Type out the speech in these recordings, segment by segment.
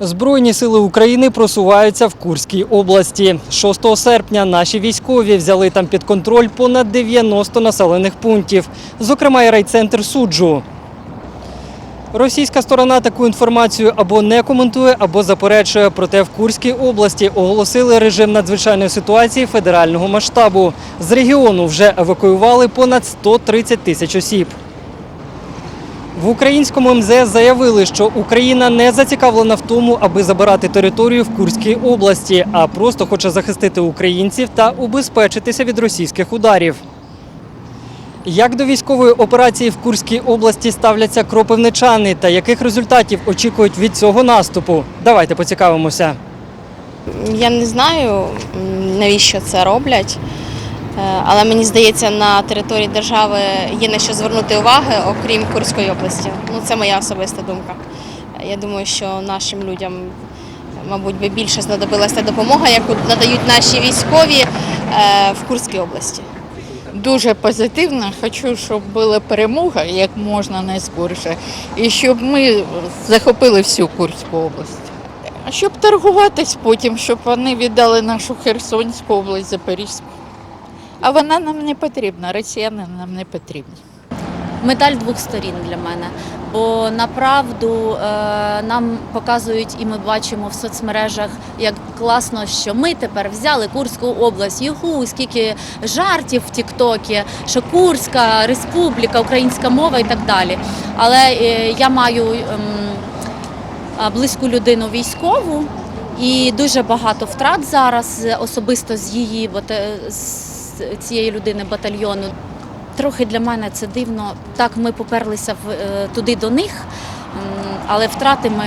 Збройні сили України просуваються в Курській області. 6 серпня наші військові взяли там під контроль понад 90 населених пунктів, зокрема і райцентр суджу. Російська сторона таку інформацію або не коментує, або заперечує. Проте в Курській області оголосили режим надзвичайної ситуації федерального масштабу. З регіону вже евакуювали понад 130 тисяч осіб. В українському МЗС заявили, що Україна не зацікавлена в тому, аби забирати територію в Курській області, а просто хоче захистити українців та убезпечитися від російських ударів. Як до військової операції в Курській області ставляться кропивничани та яких результатів очікують від цього наступу? Давайте поцікавимося. Я не знаю, навіщо це роблять, але мені здається, на території держави є на що звернути уваги, окрім Курської області. Ну, це моя особиста думка. Е, Я думаю, що нашим людям, мабуть, би більше знадобилася допомога, яку надають наші військові е, в Курській області. Дуже позитивно. Хочу, щоб була перемога як можна найскоріше, і щоб ми захопили всю Курську область. Щоб торгуватись потім, щоб вони віддали нашу Херсонську область, Запорізьку. А вона нам не потрібна, росіяни нам не потрібні. медаль двох сторін для мене. Бо направду е, нам показують і ми бачимо в соцмережах, як класно, що ми тепер взяли Курську область. Юху, скільки жартів в Тіктокі, що Курська республіка, українська мова і так далі. Але е, я маю ем, близьку людину військову. І дуже багато втрат зараз е, особисто з її з цієї людини батальйону. Трохи для мене це дивно. Так, ми поперлися в, е, туди до них, але втрати ми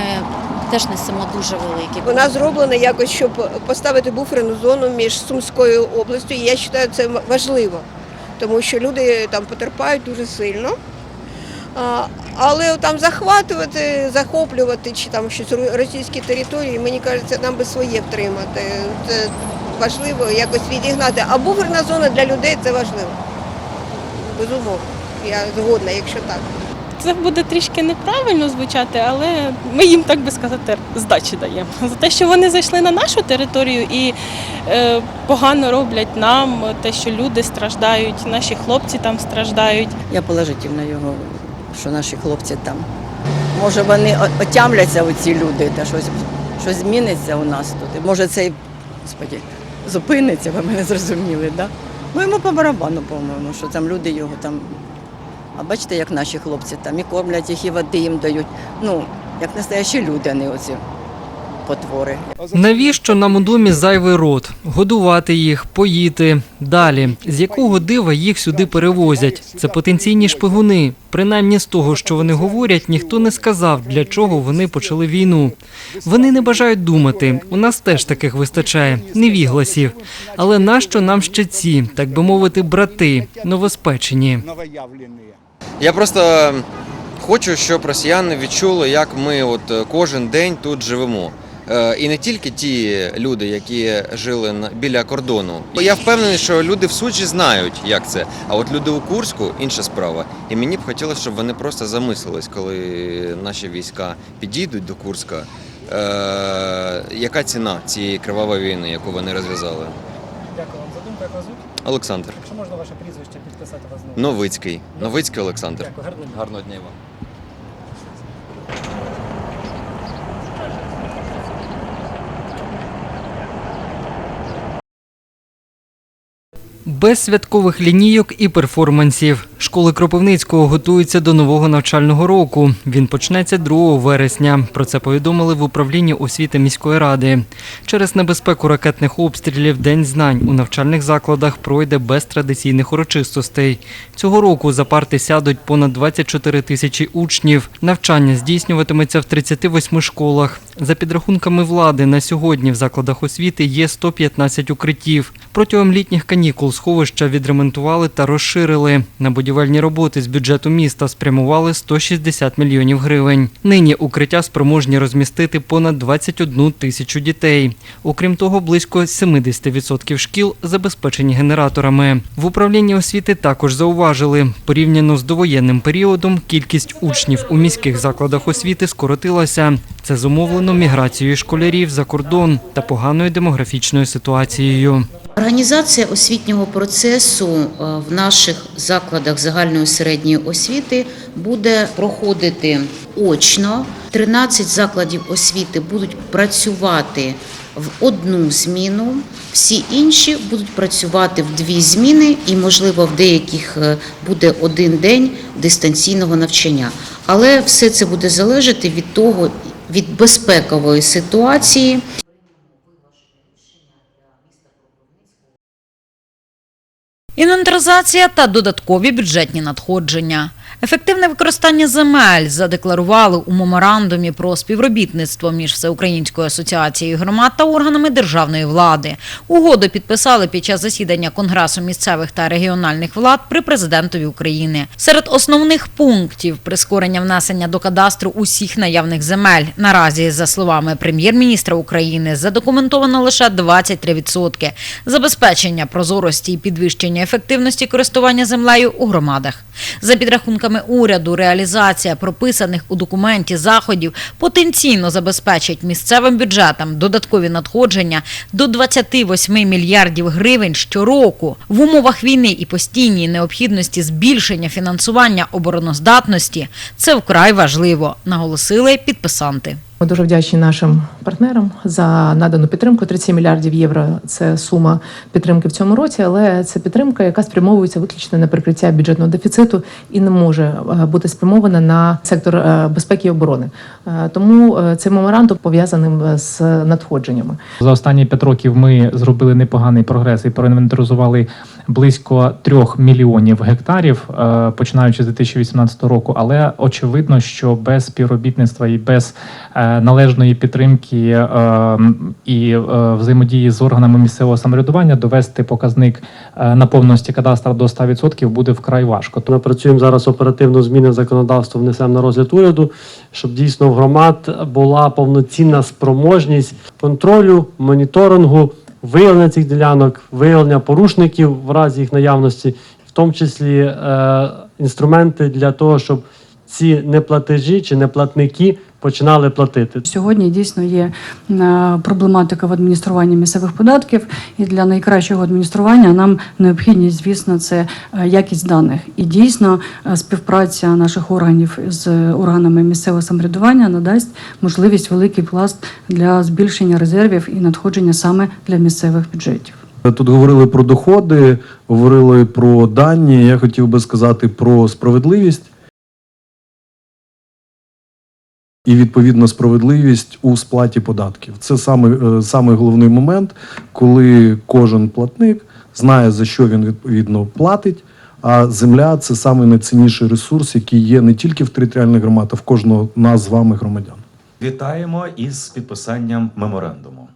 теж несемо дуже великі. Вона зроблена якось, щоб поставити буферну зону між Сумською областю. І я вважаю, це важливо, тому що люди там потерпають дуже сильно. Але там захватувати, захоплювати чи там щось російські території, мені кажеться, нам би своє втримати. Це важливо якось відігнати. А буферна зона для людей це важливо. Безумовно. Я згодна, якщо так. Це буде трішки неправильно звучати, але ми їм, так би сказати, здачі даємо. За те, що вони зайшли на нашу територію і е, погано роблять нам, те, що люди страждають, наші хлопці там страждають. Я положительно його, що наші хлопці там. Може, вони отямляться, оці люди, та щось, щось зміниться у нас тут. Може це й, господі, зупиниться, ви мене зрозуміли, да? Ну йому по барабану, по-моєму, що там люди його там. А бачите, як наші хлопці там і кормлять їх, і води їм дають. Ну, як настоящі люди, не оці потвори. Навіщо нам у домі зайвий рот? Годувати їх, поїти. Далі. З якого дива їх сюди перевозять? Це потенційні шпигуни. Принаймні з того, що вони говорять, ніхто не сказав, для чого вони почали війну. Вони не бажають думати. У нас теж таких вистачає, невігласів. Але нащо нам ще ці, так би мовити, брати, новоспечені? Я просто хочу, щоб росіяни відчули, як ми от е, кожен день тут живемо. Е, І не тільки ті люди, які жили біля кордону. Я впевнений, що люди в суджі знають, як це. А от люди у Курську інша справа. І мені б хотілося, щоб вони просто замислились, коли наші війська підійдуть до Курська. Е, яка ціна цієї кривавої війни, яку вони розв'язали? Дякую вам за думку, як вас звуть? Олександр Якщо можна ваше прізвище підписати вас знову. Новицький. Новицький Олександр. Дякую, гарного дня. Гарного дня вам. Без святкових лінійок і перформансів. Школи Кропивницького готуються до нового навчального року. Він почнеться 2 вересня. Про це повідомили в управлінні освіти міської ради. Через небезпеку ракетних обстрілів День знань у навчальних закладах пройде без традиційних урочистостей. Цього року за парти сядуть понад 24 тисячі учнів. Навчання здійснюватиметься в 38 школах. За підрахунками влади, на сьогодні в закладах освіти є 115 укриттів. Протягом літніх канікул сходи відремонтували та розширили. На будівельні роботи з бюджету міста спрямували 160 мільйонів гривень. Нині укриття спроможні розмістити понад 21 тисячу дітей. Окрім того, близько 70% шкіл забезпечені генераторами. В управлінні освіти також зауважили, порівняно з довоєнним періодом, кількість учнів у міських закладах освіти скоротилася. Це зумовлено міграцією школярів за кордон та поганою демографічною ситуацією. Організація освітнього процесу е, в наших закладах загальної середньої освіти буде проходити очно. 13 закладів освіти будуть працювати в одну зміну, всі інші будуть працювати в дві зміни, і, можливо, в деяких е, буде один день дистанційного навчання. Але все це буде залежати від того, від безпекової ситуації. Інвентаризація та додаткові бюджетні надходження. Ефективне використання земель задекларували у меморандумі про співробітництво між Всеукраїнською асоціацією громад та органами державної влади. Угоду підписали під час засідання Конгресу місцевих та регіональних влад при президентові України. Серед основних пунктів прискорення внесення до кадастру усіх наявних земель. Наразі, за словами прем'єр-міністра України, задокументовано лише 23%. Забезпечення прозорості і підвищення ефективності користування землею у громадах. За підрахунками уряду, реалізація прописаних у документі заходів потенційно забезпечить місцевим бюджетам додаткові надходження до 28 мільярдів гривень щороку. В умовах війни і постійній необхідності збільшення фінансування обороноздатності це вкрай важливо, наголосили підписанти. Ми дуже вдячні нашим партнерам за надану підтримку. 37 мільярдів євро це сума підтримки в цьому році, але це підтримка, яка спрямовується виключно на прикриття бюджетного дефіциту і не може е, бути спрямована на сектор е, безпеки і оборони. Е, Тому цей меморандум пов'язаним з надходженнями. За останні п'ять років ми зробили непоганий прогрес і проінвентаризували близько трьох мільйонів гектарів, е, починаючи з 2018 року. Але очевидно, що без співробітництва і без е, належної підтримки е, і взаємодії з органами місцевого самоврядування довести показник наповненості кадастра до 100% буде вкрай важко. Ми працюємо зараз оперативно зміни в законодавство, внесемо на розгляд уряду, щоб дійсно в громад була повноцінна спроможність контролю, моніторингу, виявлення цих ділянок, виявлення порушників в разі їх наявності, в тому числі е, інструменти для того, щоб ці неплатежі чи неплатники починали платити. Сьогодні дійсно є е, проблематика в адмініструванні місцевих податків, і для найкращого адміністрування нам необхідність, звісно, це е, якість даних. І дійсно е, співпраця наших органів з органами місцевого самоврядування надасть можливість великий пласт для збільшення резервів і надходження саме для місцевих бюджетів. Тут говорили про доходи, говорили про дані. Я хотів би сказати про справедливість. І відповідно справедливість у сплаті податків. Це саме, е, саме головний момент, коли кожен платник знає, за що він відповідно платить. А земля це саме найцінніший ресурс, який є не тільки в територіальних громадах, а в кожного нас з вами громадян. Вітаємо із підписанням меморандуму.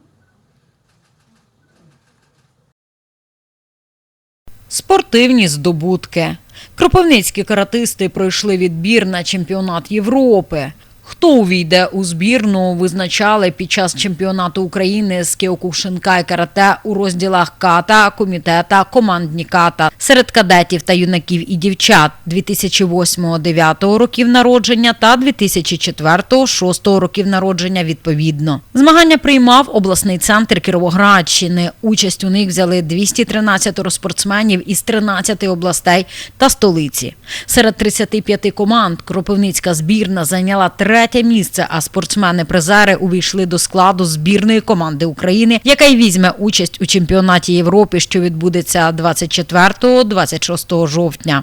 Спортивні здобутки. Кропивницькі каратисти пройшли відбір на чемпіонат Європи. Хто увійде у збірну, визначали під час чемпіонату України з кіокушинкай карате у розділах ката, комітета, командні ката серед кадетів та юнаків і дівчат 2008-2009 років народження та 2004-2006 років народження відповідно. Змагання приймав обласний центр Кіровоградщини. Участь у них взяли 213 спортсменів із 13 областей та столиці. Серед 35 команд Кропивницька збірна зайняла третє місце, а спортсмени-призери увійшли до складу збірної команди України, яка й візьме участь у чемпіонаті Європи, що відбудеться 24-26 жовтня.